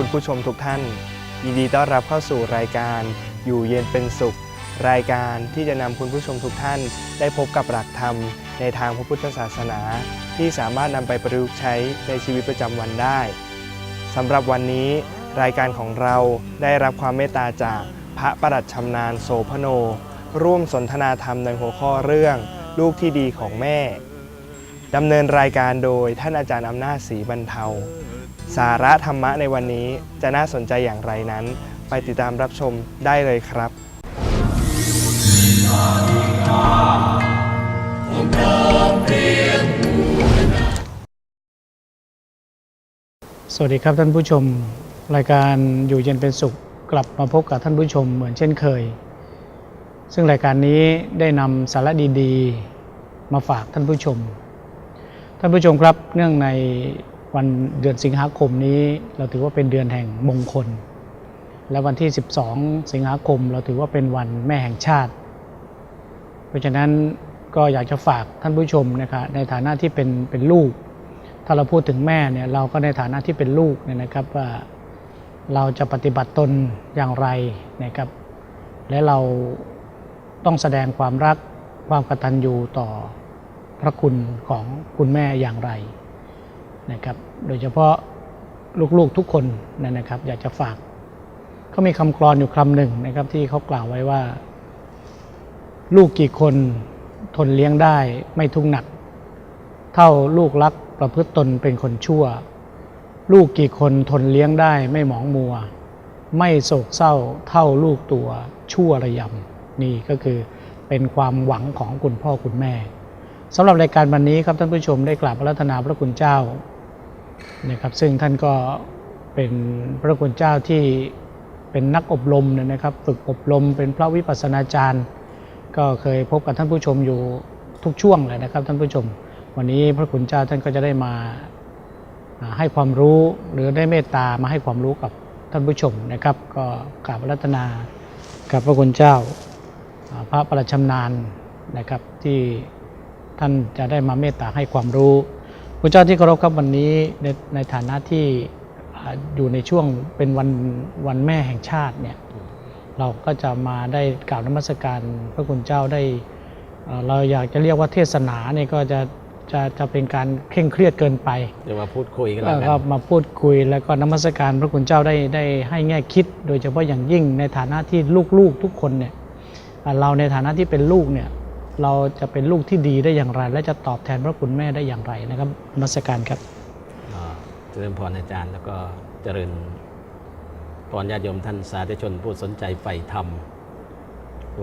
คุณผู้ชมทุกท่าน ยินดีต้อนรับเข้าสู่รายการอยู่เย็นเป็นสุข รายการที่จะนำคุณผู้ชมทุกท่าน ได้พบกับหลักธรรม ในทางพระพุทธศาสนา ที่สามารถนำไปประยุกต์ใช้ในชีวิตประจำวันได้สำหรับวันนี้ รายการของเราได้รับความเมตตาจากพระประหลัดชำนาญโสพโน ร่วมสนทนาธรรมในหัวข้อเรื่อง ลูกที่ดีของแม่ดำเนินรายการโดยท่านอาจารย์อำนาจศรีบรรเทา สาระธรรมะในวันนี้จะน่าสนใจอย่างไรนั้น ไปติดตามรับชมได้เลยครับ สวัสดีครับท่านผู้ชม รายการอยู่เย็นเป็นสุขกลับมาพบกับท่านผู้ชมเหมือนเช่นเคย ซึ่งรายการนี้ได้นำสาระดีๆ มาฝากท่านผู้ชม ท่านผู้ชมครับเนื่องใน วันเดือนสิงหาคมนี้เราถือว่าเป็นเดือนแห่งมงคล และวันที่ 12 สิงหาคม เราถือว่าเป็นวันแม่แห่งชาติ เพราะฉะนั้นก็อยากจะฝากท่านผู้ชมนะครับในฐานะที่เป็นเป็นลูก ถ้าเราพูดถึงแม่เนี่ยเราก็ในฐานะที่เป็นลูกเนี่ยนะครับว่าเราจะปฏิบัติตนอย่างไรนะครับ และเราต้องแสดงความรักความกตัญญูต่อพระคุณของคุณแม่อย่างไรนะครับ โดยเฉพาะลูกๆทุกคนนยนะครับ อยากจะฝากเขามีคำกรอนอยู่คำหนึ่งนะครับที่เขากล่าวไว้ว่า ลูกกี่คนทนเลี้ยงได้ไม่ทุกข์หนัก เท่าลูกรักประพฤติตนเป็นคนชั่ว ลูกกี่คนทนเลี้ยงได้ไม่หมองมัว ไม่โศกเศร้าเท่าลูกตัวชั่วระยำนี่ก็คือเป็นความหวังของคุณพ่อคุณแม่สำหรับรายการวันนี้ครับท่านผู้ชมได้กราบพระรัตนาพระคุณเจ้า นะครับซึ่งท่านก็เป็นพระคุณเจ้าที่เป็นนักอบรมนะครับฝึกอบรมเป็นพระวิปัสสนาจารย์ ก็เคยพบกับท่านผู้ชมอยู่ทุกช่วงเลยนะครับท่านผู้ชม วันนี้พระคุณเจ้าท่านก็จะได้มาให้ความรู้หรือได้เมตตามาให้ความรู้กับท่านผู้ชมนะครับ ก็กราบรัตนากับพระคุณเจ้า พระประหลัดชำนาญนะครับที่ท่านจะได้มาเมตตาให้ความรู้ คุณเจ้าที่เคารพครับวันนี้ในในฐานะที่อ่าอยู่ในช่วงเป็นวันวันแม่แห่งชาติเนี่ยเราก็จะมาได้กล่าวนมัสการพระคุณเจ้าได้เอ่อเราอยากจะเรียกว่าเทศนาเนี่ยก็จะจะจะเป็นการเคร่งเครียดเกินไปเดี๋ยวมาพูดคุยกันแล้แล้ววก็กันมาพูดคุยแล้วก็นมัสการพระคุณเจ้าได้ได้ให้แง่คิด โดยเฉพาะอย่างยิ่งในฐานะที่ลูกๆทุกคนเนี่ยอ่าเราในฐานะที่เป็นลูกเนี่ย เราจะเป็นลูกที่ดีได้อย่างไร และจะตอบแทนพระคุณแม่ได้อย่างไรนะครับนมัสการครับอ่าเจริญพรอาจารย์แล้วก็เจริญพรญาติโยมท่านสาธุชนผู้สนใจใฝ่ธรรม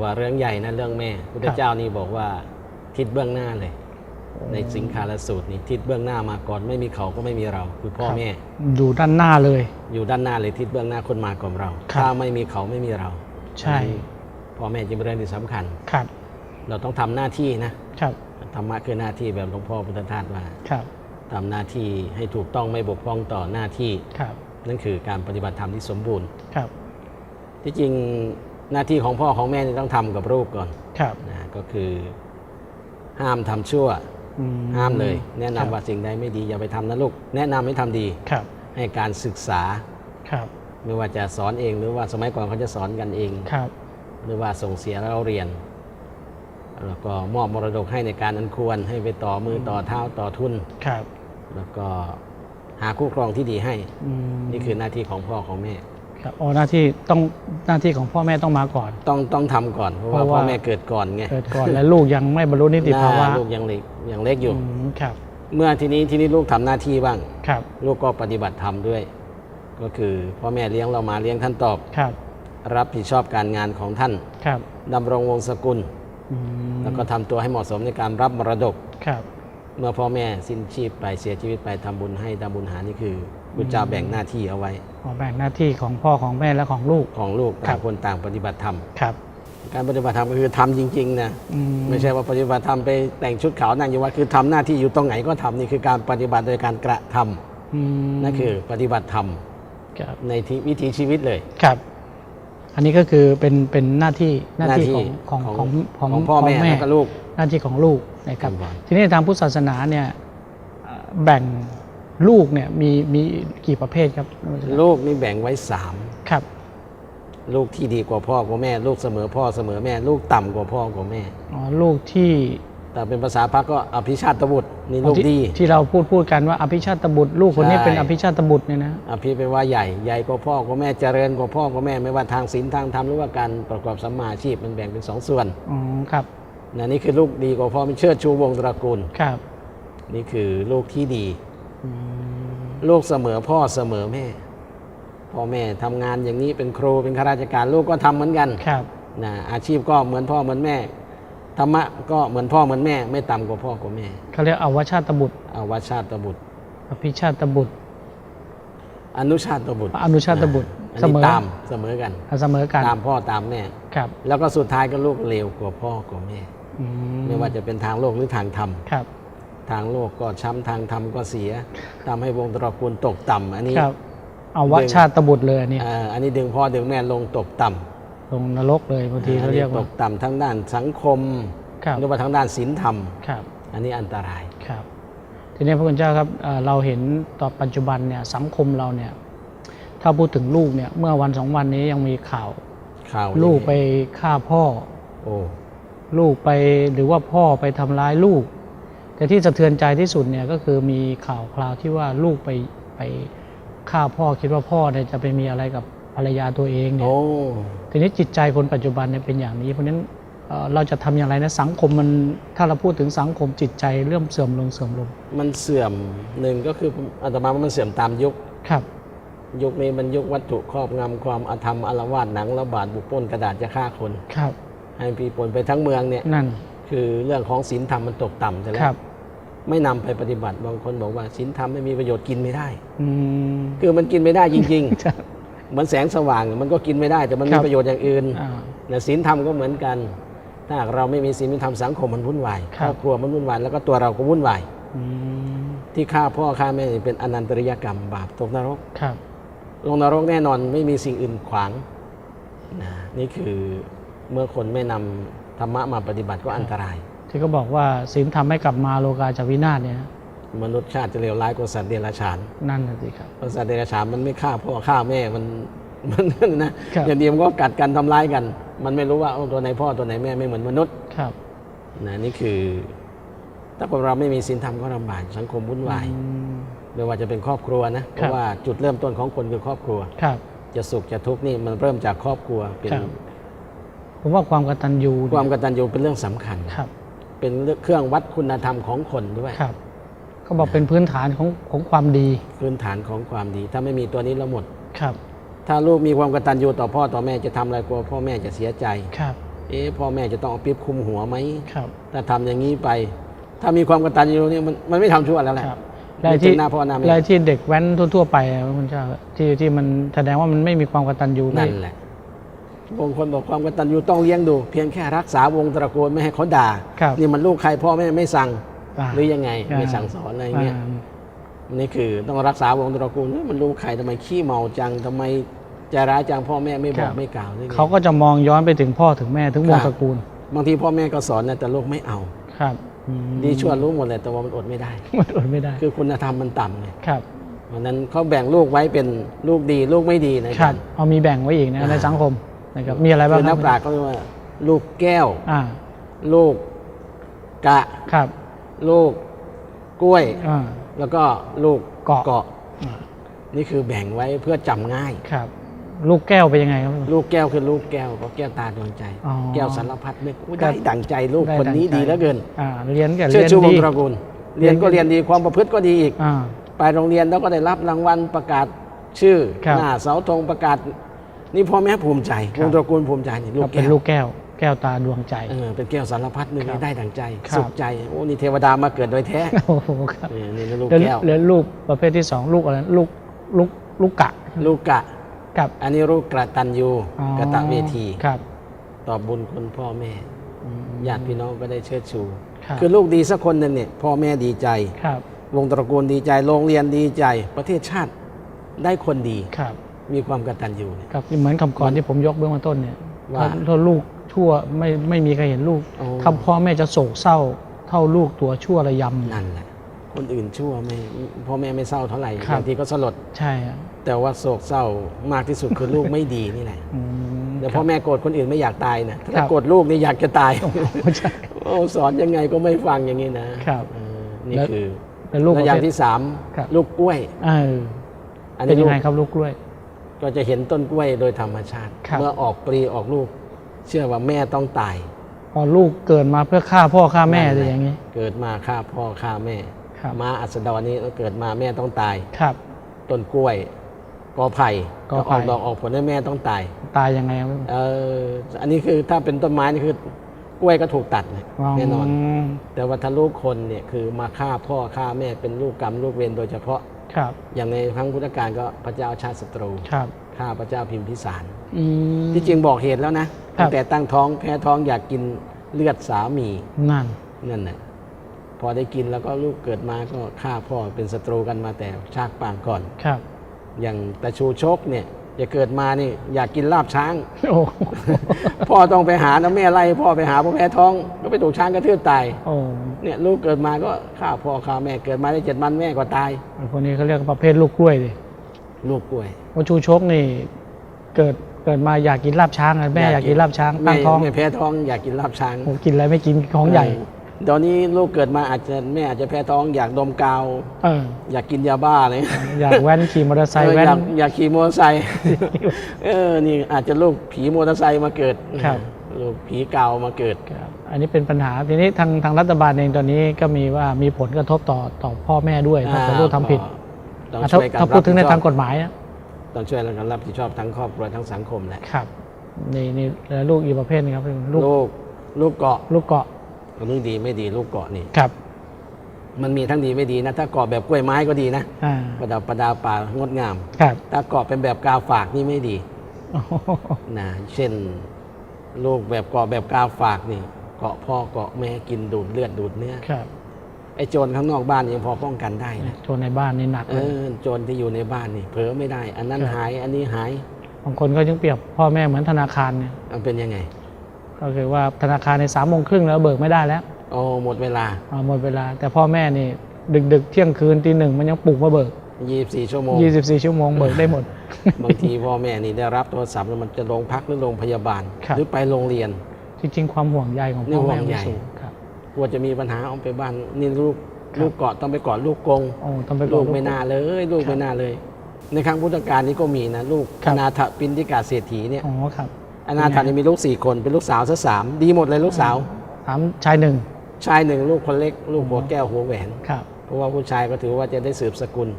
ว่าเรื่องใหญ่นะเรื่องแม่พุทธเจ้านี่บอกว่าทิศเบื้องหน้าเลย ในสิงคาลสูตรนี่ทิศเบื้องหน้ามาก่อนไม่มีเขาก็ไม่มีเรา คือพ่อครับแม่ อยู่ด้านหน้าเลย อยู่ด้านหน้าเลยทิศเบื้องหน้าคนมาก่อนเราครับถ้าไม่มีเขาไม่มีเรา ใช่ พ่อแม่จึงเป็นเรื่องที่สำคัญครับ เราต้องทำหน้าที่นะครับธรรมะคือหน้าที่แบบหลวงพ่อพุทธทาสว่าครับทำหน้าที่ให้ถูกต้องไม่บกพร่องต่อหน้าที่ครับนั่นคือการปฏิบัติธรรมที่สมบูรณ์ครับ ที่จริงหน้าที่ของพ่อของแม่นี่ต้องทำกับลูกก่อนครับนะก็คือ ห้ามทำชั่วอืห้ามเลย แนะนำครับว่าสิ่งใดไม่ดีอย่าไปทำนะลูก แนะนำให้ทำดีครับ ให้การศึกษาครับไม่ว่าจะสอนเองหรือว่าสมัยก่อนเขาจะสอนกันเองครับ หรือว่าส่งเสียเราเรียน แล้วก็มอบมรดกให้ในการอันควรให้ไปต่อมือต่อเท้าต่อทุน ครับ แล้วก็หาคู่ครองที่ดีให้ อืมนี่คือหน้าที่ของพ่อของแม่ ครับอ๋อหน้าที่ต้องหน้าที่ของพ่อแม่ต้องมาก่อน ต้องต้องทำก่อนเพราะว่าเพราะว่าพ่อแม่เกิดก่อนไงเกิดก่อนและลูกยังไม่บรรลุนิติภาวะลูกยังเล็กยังเล็กอยู่ อืมครับเมื่อทีนี้ทีนี้ลูกทำหน้าที่บ้าง ครับลูกก็ปฏิบัติธรรมด้วย ก็คือพ่อแม่เลี้ยงเรามาเลี้ยงท่านตอบ ครับรับผิดชอบการงานของท่านครับดำรงวงศกุลอืม แล้วก็ทำตัวให้เหมาะสมในการรับมรดกครับเมื่อพ่อแม่สิ้นชีพไปเสียชีวิตไปทำบุญให้ทำบุญหานี่คือพระเจ้าแบ่งหน้าที่เอาไว้ขอแบ่งหน้าที่ของพ่อของแม่และของลูกของลูกครัต่าบงคนต่างปฏิบัติธรรมครับ การปฏิบัติธรรมก็คือทำจริงๆนะอืไม่ใช่ว่าปฏิบัติธรรมไปแต่งชุดขาวนั่งอยู่วัดคือทำหน้าที่อยู่ตรงไหนก็ทำนี่คือการปฏิบัติโดยการกระทำอืมนั่นคือปฏิบัติธรรมครับในที่วิถีชีวิตเลยครับ อันนี้ก็คือเป็นเป็นหน้าที่หน้าที่ของของของของของพ่อแม่แล้วก็ลูกหน้าที่ของลูกนะครับครับทีนี้ทางพุทธศาสนาเนี่ยเอ่อแบ่งลูกเนี่ยมีมีกี่ประเภทครับ ลูกนี่แบ่งไว้สามครับ ลูกที่ดีกว่าพ่อกว่าแม่ ลูกเสมอพ่อเสมอแม่ ลูกต่ำกว่าพ่อกว่าแม่อ๋อลูกที่ แต่เป็นภาษาพระก็อภิชาตบุตรนี่ลูกที่ดี ที่เราพูดพูดกันว่าอภิชาตบุตร ลูกคนนี้ใช่เป็นอภิชาตบุตรเนี่ยนะอภิไปว่าใหญ่ใหญ่กว่าพ่อกว่าแม่เจริญกว่าพ่อกว่าแม่ไม่ว่าทางศีลทางธรรมหรือว่าการประกอบสัมมาอาชีพมันแบ่งเป็นสองส่วนอ๋อครับนะนี่คือลูกดีกว่าพ่อมันเชิดชูวงศ์ตระกูลครับ นี่คือลูกที่ดีอืมลูกเสมอพ่อเสมอแม่ พ่อแม่ทำงานอย่างนี้เป็นครูเป็นข้าราชการลูกก็ทำเหมือนกันครับนะอาชีพก็เหมือนพ่อเหมือนแม่ ธรรมะก็เหมือนพ่อเหมือนแม่ ไม่ต่ำกว่าพ่อกว่าแม่เขาเรียกอวชาตบุตรอาวชาตบุตร อภิชาตบุตร อนุชาตบุตรอนุชาตบุตรอันเสนี้มอตามเสมอกันเสมอกันตามพ่อตามแม่ครับ แล้วก็สุดท้ายก็ลูกเลวกว่าพ่อกว่าแม่อืไม่ว่าจะเป็นทางโลกหรือทางธรรมครับ ทางโลกก็ช้ำทางธรรมก็เสียทำให้วงตระกูลตกต่ำอันนี้ครับอวชาตบุตรเลยอันนี่เอ่ออันนี้ดึงพ่อดึงแม่ลงตกต่ำ ลงนรกเลยบางทีเขาเรียกตว่ากต่ำทั้งด้านสังคมครับหรือว่าทั้งด้านศีลธรรม ครับ อันนี้อันตราย ครับทีนี้พระคุณเจ้าครับเอ่อเราเห็นต่อปัจจุบันเนี่ยสังคมเราเนี่ยถ้าพูดถึงลูกเนี่ยเมื่อวันสองวันนี้ยังมีข่าว ข่าวลูกไปฆ่าพ่อ โอ้ลูกไปหรือว่าพ่อไปทำร้ายลูก แต่ที่สะเทือนใจที่สุดเนี่ยก็คือมีข่าวคราวที่ว่าลูกไปไปฆ่าพ่อคิดว่าพ่อเนี่ยจะไปมีอะไรกับ ภรรยาตัวเองเนี่ยโอ้ทีนี้จิตใจคนปัจจุบันเนี่ยเป็นอย่างนี้ เพราะฉะนั้นเอ่อเราจะทำอย่างไรนะสังคมมันถ้าเราพูดถึงสังคมจิตใจเริ่มเสื่อมลงเสื่อมลง มันเสื่อมหนึ่งก็คืออาตมาว่ามันเสื่อมตามยุคครับ ยุคนี้มันยุควัตถุครอบงำความอธรรมอารวาสหนังระบาดบุกปล้นกระดาษจะฆ่าคนครับ ให้ปีปนไปทั้งเมืองเนี่ยนั่น คือเรื่องของศีลธรรมมันตกต่ำแต่แล้ครัวบไม่นำไปปฏิบัติบางคนบอกว่าศีลธรรมไม่มีประโยชน์กินไม่ได้ อืมคือมันกินไม่ได้จริงครับๆ เหมือนแสงสว่าง มันก็กินไม่ได้ แต่มันคมีรับประโยชน์อย่างอื่นอ่าแต่ศีลธรรมก็เหมือนกัน ถ้าหากเราไม่มีศีลมีธรรมสังคมมันวุ่นวายคครับรอบครัวมันวุ่นวายแล้วก็ตัวเราก็วุ่นวายอืมที่ฆ่าพ่อฆ่าแม่นี่เป็นอนันตริยกรรมบาปตกนรกครับ ลงนรกแน่นอนไม่มีสิ่งอื่นขวางนะนี่คือเมื่อคนไม่นำธรรมะมาปฏิบัติก็อันตราย ที่เขาบอกว่าศีลทำให้กลับมาโลกาจะวินาศเนี่ย มนุษย์ชาติจะเลวร้ายกว่าสัตว์เดรัจฉานนั่นน่ะสิครับเพราะสัตว์เดรัจฉานมันไม่ฆ่าพ่อฆ่าแม่มันมันนะครับอย่างเดียวมันก็กัดกันทำร้ายกัน มันไม่รู้ว่าเอาตัวไหนพ่อตัวไหนแม่ไม่เหมือนมนุษย์ครับนะนี่คือ ถ้าคนเราไม่มีศีลธรรมก็ลำบากสังคมวุ่นวายอืมไม่ว่าจะเป็นครอบครัวนะเพครัราะบว่าจุดเริ่มต้นของคนคือครอบครัวครับ จะสุขจะทุกข์นี่มันเริ่มจากครอบครัวเป็นครับผมว่าความกตัญญูความกตัญญูเป็นเรื่องสำคัญครับ เป็นเครื่องวัดคุณธรรมของคนด้วยครับ เขาบอกเป็นพื้นฐานของของความดี พื้นฐานของความดี ถ้าไม่มีตัวนี้เราหมด ครับ ถ้าลูกมีความกตัญญูต่อพ่อต่อแม่จะทำอะไรกลัวพ่อแม่จะเสียใจ ครับ เอ๊ะพ่อแม่จะต้องเอาปิ๊บคุมหัวไหมครับ ถ้าทำอย่างนี้ไป ถ้ามีความกตัญญูเนี่ยมันมันไม่ทำชั่วแล้วแหละครับ ไม่และเจ็ที่บหน้าพ่อหน้าแม่และที่เด็กแว้นทั่วๆไปอะคุณเจ้าที่ที่มันแสดงว่ามันไม่มีความกตัญญูนั่ไม่นแหละบางคนบอกความกตัญญูต้องเลี้ยงดู เพียงแค่รักษาวงตระกูลไม่ให้เขาด่า ครับ นี่มันลูกใครพ่อแม่ไม่สั่งา หรือยังไงอ่าไม่สั่งสอนอะไรเงี้ยอ่านี่คือต้องรักษาวงตระกูลเฮ้ยมันลูกใครทำไมขี้เมาจังทำไมใจร้ายจังพ่อแม่ไม่บอกไม่กล่าวได้ไงเขาก็จะมองย้อนไปถึงพ่อถึงแม่ถึงวงครับตระกูล บางทีพ่อแม่ก็สอนนะแต่ลูกไม่เอาครับอืมดีชั่วรู้หมดเลยแต่ว่ามันอดไม่ได้มันอดไม่ได้ คือคุณธรรมมันต่ำไงครับเพราะฉะนั้นเขาแบ่งลูกไว้เป็นลูกดีลูกไม่ดีนะคครัรับบเอามีแบ่งไว้อีกนะอ่าในสังคมนะครับมีอะไรบ้างคือคนัรักบปราชญ์เขาเรียกว่า ลูกแก้วอ่าลูกกะครับ ลูกกล้วย อ่า แล้วก็ลูกเกาะเกาะ อ่านี่คือแบ่งไว้เพื่อจำง่าย ครับ ลูกแก้วเป็นยังไงครับ ลูกแก้วคือลูกแก้วก็แก้วตาดวงใจ อ๋อแก้วสารพัดนึกอุ๊ยครัได้บดั่งใจลูกได้คนนี้ดั่งใจ ดีเหลือเกินอ่าเรียนกับเชื่เรีอยนชูวงดี ศ์ตระกูลเรียนก็เรียนดีความประพฤติก็ดีอีก อ่า ไปโรงเรียนแล้วก็ได้รับรางวัลประกาศชื่อครับ หน้าเสาธงประกาศ นี่พ่อแม่ภูมิใจครับวงศ์ตระกูลภูมิใจนี่ลูก็กเป็นแก้วลูกแก้ว แก้วตาดวงใจ เออเป็นแก้วสารพัดนึงครับได้ดั่งใจ ครับ สุขใจ โอ้นี่เทวดามาเกิดโดยแท้โอ้โหครับนี่นี่ลูกแล้วแก้ว แล้วลูกประเภทที่สองลูกอะไรลูกลูกลูกกะลูกกะ กับอันนี้ลูกกระตันยูอ๋อกตะเวที ครับตอบบุญคุณพ่อแม่ อืม ญาติพี่น้องก็ได้เชิดชู ครับ คือลูกดีสักคนหนึ่งเนี่ยพ่อแม่ดีใจ ครับวงตระกูลดีใจ โรงเรียนดีใจ ประเทศชาติได้คนดี ครับ มีความกตัญญูเนี่ย ครับเหมือนคำก่อนที่ผมยกเบื้องต้นเนี่ยว่า ถ้าถ้าลูก ชั่วไม่ไม่มีใครเห็นลูกโอ้ถ้าพ่อแม่จะโศกเศร้าเท่าลูกตัวชั่วระยำ นั่นแหละ คนอื่นชั่วไม่พ่อแม่ไม่เศร้าเท่าไหร่ครับ บางทีก็สลด ใช่ครับแต่ว่าโศกเศร้ามากที่สุดคือลูกไม่ดีนี่แหละอืม แต่พ่อแม่โกรธคนอื่นไม่อยากตายนะครัถ้าบ โกรธลูกนี่อยากจะตายโอ้โหใช่ โอ้สอนยังไงก็ไม่ฟังอย่างนี้นะครับเออนี่แล้ว คือแล้วลูกแล้วอย่างประเภทที่สามครับ ลูกกล้วย เอออันเป็นนี้ยัลูงกไงครับลูกกล้วย ก็จะเห็นต้นกล้วยโดยธรรมชาติ ครับ เมื่อออกปลีออกลูก เชื่อว่าแม่ต้องตายพอลูกเกิดมาเพื่อฆ่าพ่อฆ่าแม่นั่นจะแหละอย่างนี้ เกิดมาฆ่าพ่อฆ่าแม่ครับมาอัสดรนี้เกิดมาแม่ต้องตายครับต้นกล้วยกอไผ่กอก็ไผ่ออกดอกออกผลให้แม่ต้องตาย ตายยังไงครับเอออันนี้คือถ้าเป็นต้นไม้นี่คือกล้วยก็ถูกตัดนะแน่นอนมแต่ว่าถ้าลูกคนเนี่ยคือมาฆ่าพ่อฆ่าแม่เป็นลูกกรรมลูกเวรโดยเฉพาะครับ อย่างในครั้งพุทธกาลก็พระเจ้าชาติศัตรูครับ ฆ่าพระเจ้าพิมพิสารอืม ที่จริงบอกเหตุแล้วนะครับ ตั้งแต่ตั้งท้องแพ้ท้องอยากกินเลือดสามีนั่น นั่นแหละพอได้กินแล้วก็ลูกเกิดมาก็ฆ่าพ่อเป็นศัตรูกันมาแต่ชาติปางก่อน ครับ อย่างตาชูชกเนี่ยจะเกิดมานี่อยากกินลาบช้าง โอ้พ่อต้องไปหานะแม่ไล่พ่อไปหาพ่อแพ้ท้องก็ไปถูกช้างกระทืบตายโอ้เนี่ยลูกเกิดมาก็ฆ่าพ่อฆ่าแม่เกิดมาได้เจ็ดวันแม่ก็ตายคนนี้เขาเรียกประเภทลูกกล้วยดิ ลูกกล้วยว่าชูชกนี่เกิดเกิดมาอยากกินลาบช้างอะแม่อยากกินลาบช้างตั้งแม่ท้องแม่แพ้ท้องอยากกินลาบช้างโอ้กินอะไรไม่กินของใหญ่เออเดี๋ยวนี้ลูกเกิดมาอาจจะแม่อาจจะแพ้ท้องอยากดมกาวเอออยากกินยาบ้าเลยอยากแว้นขี่มอเตอร์ไซค์เออแว้นอยากอยากขี่มอเตอร์ไซค์เออนี่อาจจะลูกผีมอเตอร์ไซค์มาเกิดครับลูกผีเกาวมาเกิดครับอันนี้เป็นปัญหาทีนี้ทางทางรัฐบาลเองตอนนี้ก็มีว่ามีผลกระทบต่อต่อพ่อแม่ด้วยถ้าเกิดลูกทำผิด ต้องอะถ้าช่วยกันถ้าพูดถึงในรับผิทางชอบกฎหมายนะต้องช่วยกันรับผิดชอบทั้งครอบครัวทั้งสังคมแหละครับนี่นี่แล้วลูกอีกประเภทหนึงครับลูกลูกลูกเกาะลูกเกาะลูกดีไม่ดีลูกเกาะนี่ครับ มันมีทั้งดีไม่ดีนะ ถ้าเกาะแบบกล้วยไม้ก็ดีนะอ่าประดับประดาป่างดงามครับถ้าเกาะเป็นแบบกาวฝากนี่ไม่ดีโอ้โหนะเช่นลูกแบบเกาะแบบกาวฝากนี่ เกาะพ่อเกาะแม่กินดูดเลือดดูดเนื้อครับไอ้โจรข้างนอกบ้านยังพอป้องกันได้นะโจรในบ้านนี่หนักเอเลยอโจรที่อยู่ในบ้านนี่เผลอไม่ได้ อันนั้นครับหายอันนี้หายบางคนก็ยังเปรียบพ่อแม่เหมือนธนาคารเนี่ยมันเป็นยังไง ก็คือว่าธนาคารในสามโมงครึ่งแล้วเบิกไม่ได้แล้วโอ้หมดเวลาอ่าหมดเวลา แต่พ่อแม่นี่ ดึกดึกๆเที่ยงคืนตีหนึ่งมันยังปลุกมาเบิก24ชั่วโมง24ชั่วโมงเบิกได้หมด บางทีพ่อแม่นี่ได้รับโทรศัพท์แล้วมันจะลงพักหรือโรงพยาบาลครับหรือไปโรงเรียน จริงๆ ความห่วงใยของพ่อแม่นี่ห่วงมันใยสูงครับ กลัวจะมีปัญหาเอาไปบ้านนี่ลูกครับลูกเกาะต้องไปเกาะลูกกงโอ้ต้องไปบลูอกกไม่น่าเลย ลูกครับไม่น่าเลย ในครั้งพุทธกาลนี้ก็มีนะลูกครัอบนาถปินทิกาเศรษฐีเนี่ยอ๋อครับอนาถานี่มีลูกสี่คนเป็นลูกสาวซะสามดีหมดเลยลูกสาวถามชายหนึ่งชายหนึ่งลูกคนเล็ก ลูกหัวแก้วหัวแหวนครับเพราะว่าผู้ชายก็ถือว่าจะได้สืบสกุล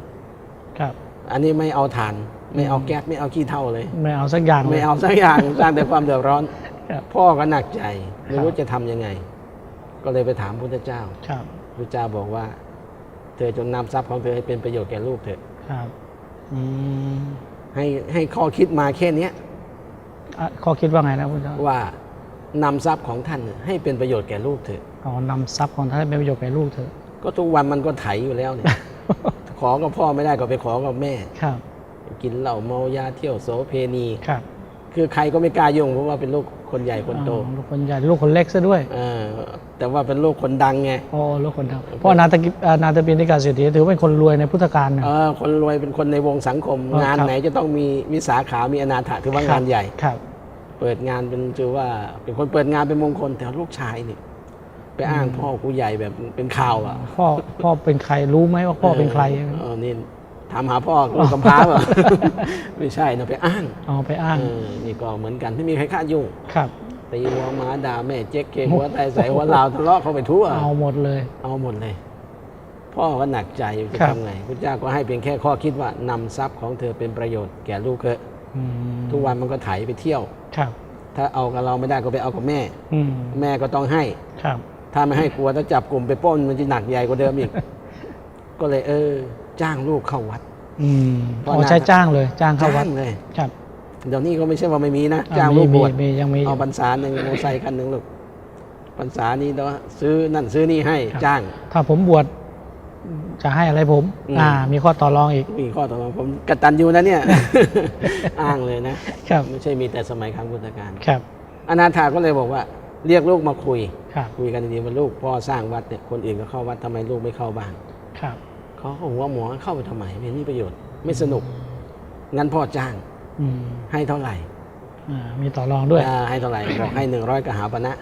ครับ อันนี้ไม่เอาถ่าน ไม่เอาแก๊สไม่เอาขี้เท่าเลย ไม่เอาสักอย่างลยไม่เอาสักอย่างสร้างแต่ความเดือดร้อนครับพ่อก็หนักใจไม่ครู้รับจะทำยังไง ก็เลยไปถามพุทธเจ้าครับพุทธเจ้าบอกว่า เธอจงนำทรัพย์ของเธอให้เป็นประโยชน์แก่ลูกเถอะครับอืมให้ให้ข้อคิดมาแค่เนี้ยอะข้อคิดว่าไงนะคุณเจ้าว่านำทรัพย์ของท่านให้เป็นประโยชน์แก่ลูกเถอะอ๋อนำทรัพย์ของท่านให้เป็นประโยชน์แก่ลูกเถอะ ก็ทุกวันมันก็ไถอยู่แล้วเนี่ย ขอกับพ่อไม่ได้ก็ไปขอกับแม่ ครับ กินเหล้าเมายาเที่ยวโสเพณี ครับ คือใครก็ไม่กล้ายุ่งเพราะว่าเป็นลูก คคนใหญ่คนโตอ๋อลูกคนใหญ่ลูกคนเล็กซะด้วยเออแต่ว่าเป็นลูกคนดังไงโอ้ลูกคนทำเพราะอนาถกิอ่านาถปิณฑิกาเศรษฐีถือว่าเป็นคนรวยในพุทธกาลนะเออคนรวยเป็นคนในวงสังคมอ๋องานครับไหนจะต้องมีมีสาขา มีอนาถาถือว่างานใหญ่ครับ เปิดงานเป็นถือว่า เป็นคนเปิดงานเป็นมงคลแต่ลูกชายนี่ไปอ้างพ่อกูใหญ่แบบเป็นข่าวอะพ่อพ่อเป็นใครรู้ไหมว่าพ่อเป็นใครเออนี่ ถามหาพ่อลูกกำพร้าเปล่า ไม่ใช่นะไปอ้างเอาไปอ้างเออนี่ก็เหมือนกันไม่มีใครคาดยุ่งครับ ตีหัวหมาด่าแม่เจ๊กเกงหัวไตใส่หัวลาวทะเลาะเขาไปทั่ว เอาหมดเลย เอาหมดเลย พ่อก็หนักใจจะครับ ทำไงพระเจ้าก็ให้เพียงแค่ข้อคิดว่านำทรัพย์ของเธอเป็นประโยชน์แก่ลูกเถอะอืมทุกวันมันก็ไถไปเที่ยว ครับ ถ้าเอากับเราไม่ได้ก็ไปเอากับแม่ อืมแม่ก็ต้องให้ ครับ ถ้าไม่ให้กลัวถ้าจับกลุ่มไปปล้นมันจะหนักใหญ่กว่าเดิมอีก ก็เลยเออ จ้างลูกเข้าวัด อืมเพราะอ๋อน่า ใช้จ้างเลย จ้างเข้าวัด จ้างเลยครับเดี๋ยวนี้ก็ไม่ใช่ว่าไม่มีนะอ่จ้างมีลูกบมีวชมียังมี เอาพรรษาหนึ่งโมอไซค์คันหนึ่งลูกพรรษานี้เนาะซื้อนั่นซื้อนี่ให้ครับ จ้าง ถ้าผมบวชจะให้อะไรผม อืม อ่า มีข้อต่อรองอีก มีข้อต่อรองผมกตันยูนะเนี่ย อ้างเลยนะครับ ไม่ใช่มีแต่สมัยครั้งพุทธกาลครับ อนาถาก็เลยบอกว่า เรียกลูกมาคุย ครับ คุยกันดีๆว่าลูกพ่อสร้างวัดเนี่ยคนอื่นก็เข้าวัดทำไมลูกไม่เข้าบ้าง ครับ เขาก็หัวหมอเข้าไปทำไมไม่มีประโยชน์ไม่สนุก งั้นพ่อจ้างอืมให้เท่าไหร่อ่ามีต่อรองด้วยอ่าให้เท่าไหร่บอกให้หนึ่งร้อยกหาปณะ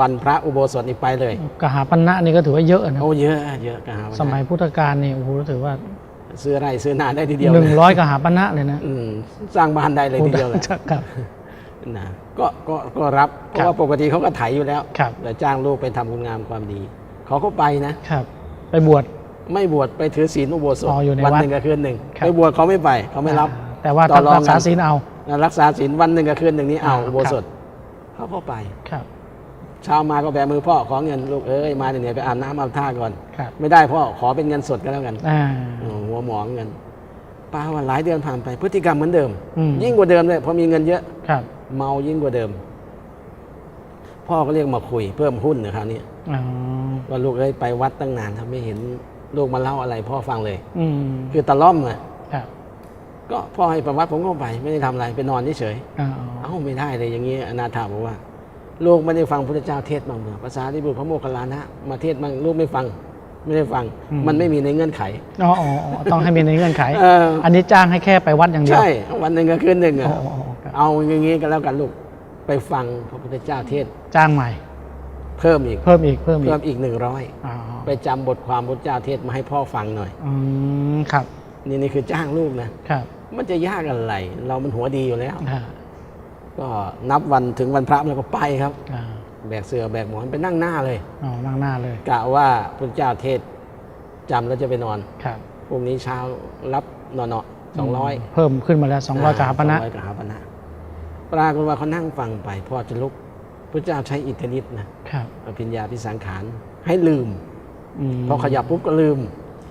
วันพระอุโบสถนี่ไปเลยกหาปณะนี่ก็ถือว่าเยอะนะโอ้เยอะเยอะกหาปณะสมัยพุทธกาลนี่โอ้โหถือว่าซื้อไร่ซื้อนาได้ทีเดียวหนึ่งนะร้อยกหาปณะเลยนะอืมสร้างบ้านได้เลยทีเดียวเลยครับนะก็ก็ก็รับเพครับราะว่าปกติเขาก็ไถอยู่แล้วครับแต่จ้างลูกไปทำคุณงามความดีเขาก็ไปนะครับ ไปบวช ไม่บวชไปถือศีลอุโบสถอ๋ออยู่ในวันวัดหนึ่งกับคืนหนึ่งครับ ไปบวชเขาไม่ไปเขาไม่รับ อ่าแต่ว่าต่อรองรักษากัน ศีลเอารักษาศีลวันหนึ่งกับคืนหนึ่งนี้เอาอ่าอุโบสถเขาก็ไป ครับเช้ามาก็แบมือพ่อขอเงินลูกเอ้ยมาเหนื่อยๆไปอาบน้ำอาบท่าก่อน ครับไม่ได้พ่อขอเป็นเงินสดก็แล้วกันอ่าโอ้หัวหมองเงินป้าว่าหลายเดือนผ่านไปพฤติกรรมเหมือนเดิม อืมยิ่งกว่าเดิมเลยเพราะมีเงินเยอะ ครับเมายิ่งกว่าเดิม พ่อก็เรียกมาคุยเพิ่มหุ้นนะคราวนี้อ๋อว่าลูกเอ้ยไปวัดตั้งนานทำไม่เห็น ลูกมาเล่าอะไรพ่อฟังเลย อืมคือตะล่อมอะครับก็พ่อให้ประวัติผมก็ไป ไม่ได้ทำอะไรไปนอนเฉยอ๋อๆเอ้าไม่ได้เลยอย่างนี้อนาถาบอกว่า ลูกไม่ได้ฟังพระเจ้าเทศน์บ้างเหรอภาษาที่บุตรพระโมคคัลลานะมาเทศน์บ้างลูกไม่ฟัง ไม่ได้ฟัง มันไม่มีในเงื่อนไข อ๋ออ๋ออ๋อต้องให้มีในเงื่อนไข เอออันนี้จ้างให้แค่ไปวัดอย่างเดียวใช่ วันหนึ่งกับคืนหนึ่งอ๋อะออ๋ออ๋อครับเอาอย่างนี้ก็แล้วกันลูกไปฟังพระพุทธเจ้าเทศน์จ้างใหม่ เพิ่มอีกเพิ่มอีกเพิ่มอีกเพิ่มอีกหนึ่งร้อยอ๋อไปจำบทความพระเจ้าเทศน์มาให้พ่อฟังหน่อยอืมครับ นี่นี่คือจ้างลูกนะครับ มันจะยากอะไร เรามันหัวดีอยู่แล้วอ่าก็นับวันถึงวันพระแล้วก็ไปครับอ่าแบกเสือแบกหมอนไปนั่งหน้าเลยอ๋อนั่งหน้าเลยกะว่าพระเจ้าเทศน์จำแล้วจะไปนอนครับพรุ่งนี้เช้ารับนอนสองร้อยเพิ่มขึ้นมาแล้วสองร้อยกหาปณะสองร้อยกหาปณะปรากฏว่าเขานั่งฟังไปพ่อจะลุก พระเจ้าใช้อิทธิฤทธิ์นะครับอภิญญาพิสังขารให้ลืมอืมพอขยับปุ๊บก็ลืม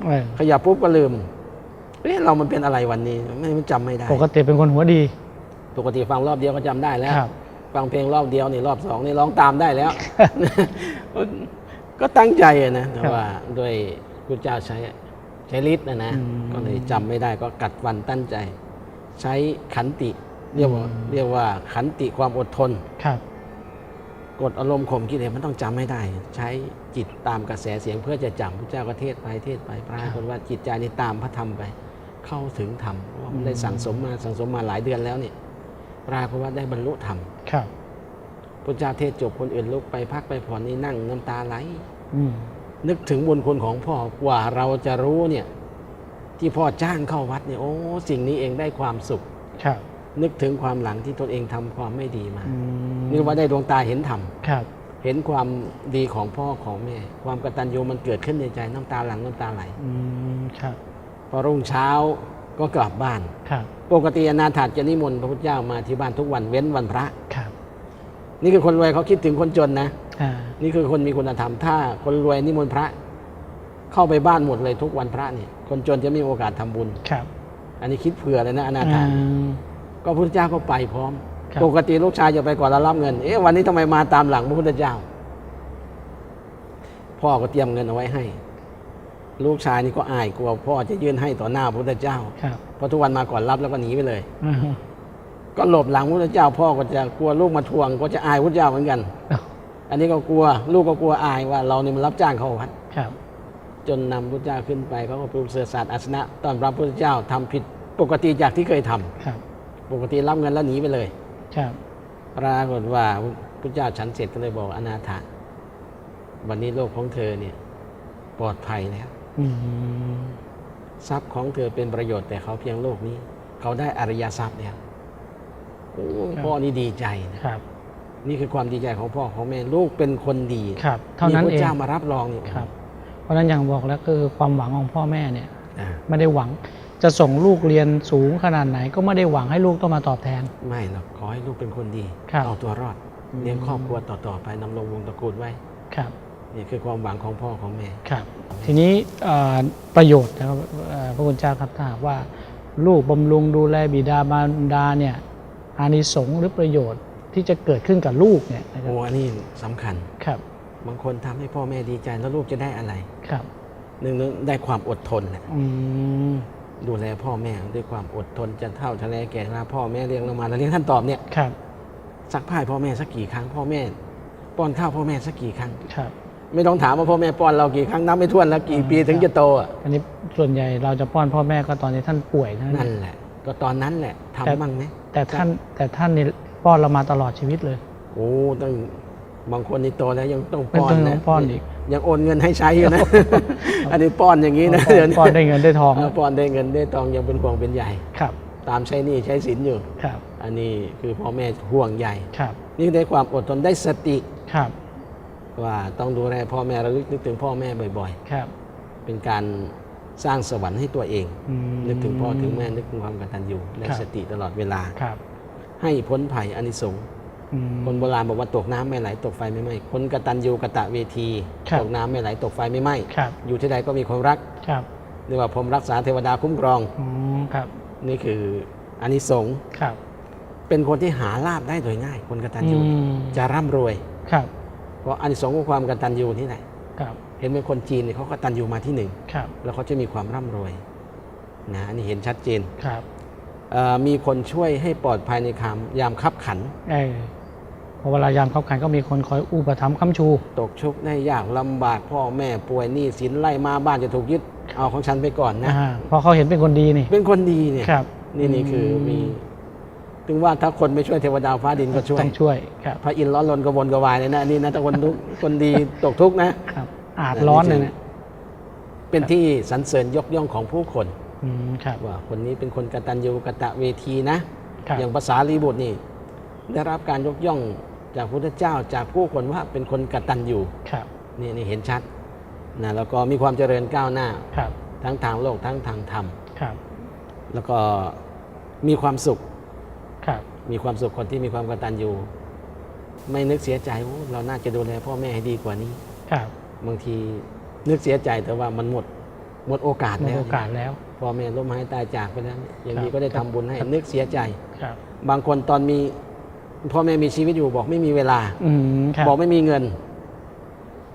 เออขยับปุ๊บก็ลืมเอ๊ะเรามันเป็นอะไรวันนี้ไม่มันจำไม่ได้ ปกติเป็นคนหัวดี ปกติฟังรอบเดียวก็จำได้แล้วครับฟังเพลงรอบเดียวนี่รอบสองนี่ร้องตามได้แล้ว ก็ตั้งใจอะนะแต่ครับว่าด้วยพระเจ้าใช้ใช้ฤทธิ์นะนะอืมก็เลยจำไม่ได้ก็กัดฟันตั้งใจ ใช้ขันติ เรียกว่าอืมเรียกว่าขันติความอดทนครับ กดอารมณ์ข่มกิเลสมันต้องจำไม่ได้ ใช้จิตตามกระแสเสียงเพื่อจะจำพระเจ้าก็เทศไปเทศไปปรากฏว่าจิตใจนี่ตามพระธรรมไป เข้าถึงธรรมเพราะว่ามันได้สั่งสมมาสั่งสมมาหลายเดือนแล้วเนี่ยปรากฏว่าได้บรรลุธรรมครับพระเจ้าเทศจบคนอื่นลุกไปพักไปผ่อนนี่นั่งน้ำตาไหลอืมนึกถึงบุญคุณของพ่อกว่าเราจะรู้เนี่ย ที่พ่อจ้างเข้าวัดเนี่ยโอ้สิ่งนี้เองได้ความสุขครับ นึกถึงความหลังที่ตนเองทำความไม่ดีมาอืมนี่ว่าได้ดวงตาเห็นธรรมครับเห็นความดีของพ่อของแม่ ความกตัญญูมันเกิดขึ้นในใจน้ำตาหลังน้ำตาไหลอืมครับ พอรุ่งเช้าก็กลับบ้านครับปกติอนาถาจะนิมนต์พระพุทธเจ้ามาที่บ้านทุกวันเว้นวันพระครับ นี่คือคนรวยเขาคิดถึงคนจนนะอ่านี่คือคนมีคุณธรรมถ้า คนรวยนิมนต์พระ เข้าไปบ้านหมดเลยทุกวันพระเนี่ยคนจนจะไม่มีโอกาสทำบุญครับ อันนี้คิดเผื่อเลยนะอนาถาอ่า ก็พระพุทธเจ้าก็ไปพร้อม ครับ ปกติลูกชายจะไปก่อนแล้วรับเงิน เอ๊ะวันนี้ทำไมมาตามหลังพระพุทธเจ้า พ่อก็เตรียมเงินเอาไว้ให้ ลูกชายนี่ก็อายกลัวพ่อจะยื่นให้ต่อหน้าพระพุทธเจ้า ครับเพราะทุกวันมาก่อนรับแล้วก็หนีไปเลย อ่าก็หลบหลังพระเจ้า พ่อก็จะกลัวลูกมาทวง ก็จะอายพระเจ้าเหมือนกัน อันนี้ก็กลัว ลูกก็กลัวอายว่า เรานี่มันรับจ้างเขาวัด ครับจนนำพระเจ้าขึ้นไปเขาก็ปรุงเสริฐศาสตร์อาสนะต้อนรับพระเจ้าทำผิดปกติจากที่เคยทำครับ ปกติรับเงินแล้วหนีไปเลย ครับ ปรากฏว่าพระเจ้าฉันเสร็จก็เลยบอกอนาถาวันนี้โลกของเธอเนี่ย ปลอดภัยแล้วอืมทรัพย์ของเธอเป็นประโยชน์แต่เขาเพียงโลกนี้ เขาได้อริยทรัพย์แล้วโอ้พ่อนี่ดีใจนะครับ นี่คือความดีใจของพ่อของแม่ลูกเป็นคนดีครับ เท่านั้นมีพเอระงเจ้ามารับรองนี่ครับ เพราะฉะนั้นอย่างบอกแล้วคือความหวังของพ่อแม่เนี่ยอ่าไม่ได้หวัง จะส่งลูกเรียนสูงขนาดไหน ก็ไม่ได้หวังให้ลูกต้องมาตอบแทน ไม่หรอกขอให้ลูกเป็นคนดีครับเอาตัวรอดอืมเลี้ยงครอบครัวต่อๆไปนำรงวงตระกูลไว้ครับ นี่คือความหวังของพ่อของแม่ ครับ ทีนี้เอ่อประโยชน์นะครับเอ่อพระคุณเจ้าครับถ้าหากว่า ลูกบำรุงดูแลบิดามารดาเนี่ยอานิสงส์หรือประโยชน์ที่จะเกิดขึ้นกับลูกเนี่ยนะครัโอ้บอันนี้สำคัญ ครับ บางคนทำให้พ่อแม่ดีใจแล้วลูกจะได้อะไรครับหนึ่งนึงได้ความอดทนแหละอืม ดูแลพ่อแม่ด้วยความอดทนจะเท่าทะเลแก่ลาพ่อแม่เลี้ยงเรามาแล้วเลี้ยงท่านตอบเนี่ยครับซักผ้าให้พ่อแม่สักกี่ครั้งพ่อแม่ ป้อนข้าวพ่อแม่สักกี่ครั้งครับ ไม่ต้องถามว่าพ่อแม่ป้อนเรากี่ครั้งนับไม่ถ้วนแล้วกี่ปีถึงจะโตอะอันนี้ส่วนใหญ่เราจะป้อนพ่อแม่ก็ตอนที่ท่านป่วยเท่านั้นั่นนแหละ ก็ตอนนั้นแหละทำแต่บ้างไหมแต่ท่านแต่ท่านนี่ป้อนเรามาตลอดชีวิตเลย โอ้ต้องบางคนนี่โตแล้วยังต้องเป็นป้อนต้องนะป้อนอีก ยังโอนเงินให้ใช้อยู่นะ อันนี้ป้อนอย่างนี้นะป้อนเดี๋ยวนี้ป้อนได้เงินได้ทองเออป้อนได้เงินได้ทองยังเป็นห่วงเป็นใหญ่ครับ ตามใช้หนี้ใช้สินอยู่ครับ อันนี้คือพ่อแม่ห่วงใหญ่ครับ นี่ได้ความอดทนได้สติครับ ว่าต้องดูแลพ่อแม่ระลึกนึกถึงพ่อแม่บ่อยครับๆเป็นการสร้างสวรรค์ให้ตัวเองอืมนึกถึงพ่อถึงแม่นึกถึงความกตัญญูได้ครับสติตลอดเวลาครับ ให้พ้นภัยอานิสงส์อืม คนโบราณบอกว่าตกน้ำไม่ไหลตกไฟไม่ไหม้คนกตัญญูกะตะเวทีครับตกน้ำไม่ไหลตกไฟไม่ไหม้ครับอยู่ที่ใดก็มีความรักครับเรียกว่าพรหมรักษาเทวดาคุ้มครองอืมครับ นี่คืออานิสงส์ครับ เป็นคนที่หาลาบได้โดยง่าย คนกตัญญูอืมจะร่ำรวยครับ เพราะอานิสงส์ของความกตัญญูนี่แหละครับ เห็นไหมคนจีนเนี่ยเขากตัญญูมาที่หนึ่งครับแล้วเขาจะมีความร่ำรวยนะอันนี่เห็นชัดเจนครับเอ่อมีคนช่วยให้ปลอดภัยในคามยามคับขันเออพอเวลายามเข้าขันก็มีคนคอยอุปถัมภ์ค้ำชู ตกชุกข์ได้ยากลำบากพ่อแม่ป่วยหนี้สินไล่มาบ้านจะถูกยึดเอาของฉันไปก่อนนะ อ่าเพราะเขาเห็นเป็นคนดีนี่ เป็นคนดีเนี่ย ครับนี่นี่คือมีถึงว่าถ้าคนไม่ช่วยเทวดาฟ้าดินก็ช่วย ต้องช่วยครับ พระอินทร์ร้อนรนกระวนกระวายเลยนะนี่นะถ้าคนทุกข์ คนดีตกทุกข์นะ ครับ อาจร้อนเลยนะเป็นที่สรรเสริญยกย่องของผู้คน อืมครับว่าคนนี้เป็นคนกตัญญูกะตะเวทีนะ ครับอย่างภาษาลีบุตรนี่ ได้รับการยกย่อง จากพระพุทธเจ้าจากผู้คนว่าเป็นคนกตัญญูครับนี่นี่เห็นชัดนะแล้วก็มีความเจริญก้าวหน้าครับทั้งทางโลกทั้งทางธรรมครับ แล้วก็มีความสุขครับ มีความสุขคนที่มีความกตัญญูไม่นึกเสียใจโอ้เราน่าจะดูแลพ่อแม่ให้ดีกว่านี้ครับบางทีนึกเสียใจแต่ว่ามันหมดหมดโอกาสหมดแล้วโอกาสแล้วพ่อแม่ล้มหายตายจากไปแล้วเนี่ยอย่างครับนี้ก็ได้ทำบุญให้ครับนึกเสียใจครับบางคนตอนมี พ่อแม่มีชีวิตอยู่บอกไม่มีเวลาอืมครับบอกไม่มีเงิน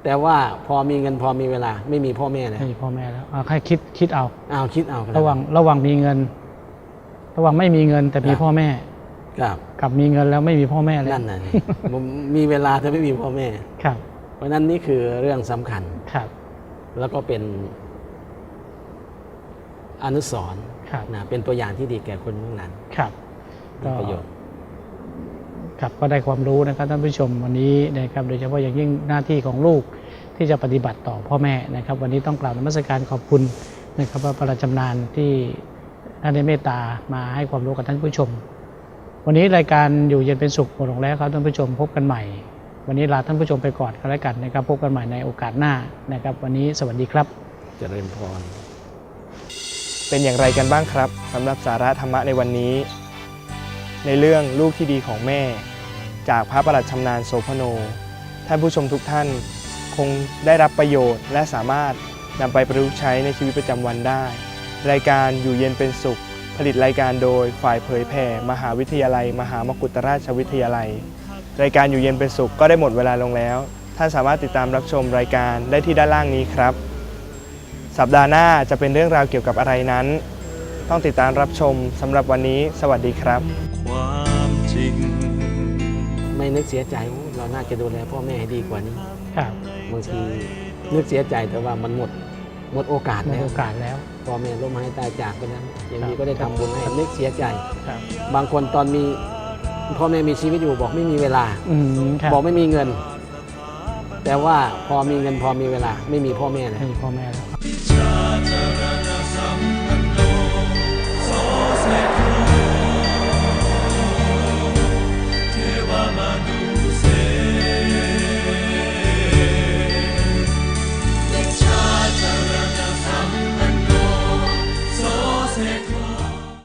แต่ว่าพอมีเงินพอมีเวลา ไม่มีพ่อแม่แล้วไม่มีพ่อแม่แล้วเอาให้คิดคิดเอาอ้าวคิดเอากันระหว่างระหว่างมีเงิน ระหว่างไม่มีเงินแต่มีพ่อแม่ ครับกับมีเงินแล้วไม่มีพ่อแม่แล้วนั่นน่ะนี่ผมมีเวลาแต่ไม่มีพ่อแม่ ครับ เพราะฉะนั้นนี่คือเรื่องสำคัญ ครับ แล้วก็เป็นอนุสรณ์ครับ นะเป็นตัวอย่างที่ดีแก่คนเมืองหลังครับ มีประโยชน์ ครับก็ได้ความรู้นะครับท่านผู้ชมวันนี้นะครับโดยเฉพาะอย่างยิ่งหน้าที่ของลูกที่จะปฏิบัติต่อพ่อแม่นะครับ วันนี้ต้องกล่าวนมัสการขอบคุณนะครับพระประจำนานที่ท่านได้เมตตามาให้ความรู้กับท่านผู้ชม วันนี้รายการอยู่เย็นเป็นสุขหมดลงแล้วครับท่านผู้ชมพบกันใหม่ วันนี้ลาท่านผู้ชมไปก่อนก็แล้วกันนะครับพบกันใหม่ในโอกาสหน้านะครับ วันนี้สวัสดีครับเจริญพรเป็นอย่างไรกันบ้างครับสำหรับสาระธรรมะในวันนี้ ในเรื่องลูกที่ดีของแม่ จากพระประหลัดชำนาญโสพโน ท่านผู้ชมทุกท่านคงได้รับประโยชน์และสามารถนำไปประยุกต์ใช้ในชีวิตประจำวันได้ รายการอยู่เย็นเป็นสุข ผลิตรายการโดยฝ่ายเผยแผ่ มหาวิทยาลัย มหามกุฏราชวิทยาลัย รายการอยู่เย็นเป็นสุขก็ได้หมดเวลาลงแล้ว ท่านสามารถติดตามรับชมรายการได้ที่ด้านล่างนี้ครับ สัปดาห์หน้าจะเป็นเรื่องราวเกี่ยวกับอะไรนั้น ต้องติดตามรับชมสำหรับวันนี้ สวัสดีครับ ความดินไม่นึกเสียใจโอ้เราน่าจะดูแลพ่อแม่ให้ดีกว่านี้ครับบางทีนึกเสียใจแต่ว่ามันหมดหมดโอกาสหมดแล้วโอกาสแล้ว พ่อแม่ล้มหายตายจากไปแล้วอย่างครับนี้ก็ได้ทำบุญให้นึกเสียใจ ครับ บางคนตอนมีพ่อแม่มีชีวิตอยู่บอกไม่มีเวลา อืมครับบอกไม่มีเงิน แต่ว่าพอมีเงินพอมีเวลา ไม่มีพ่อแม่เลยให้พ่อแม่แล้ว ชาเธอ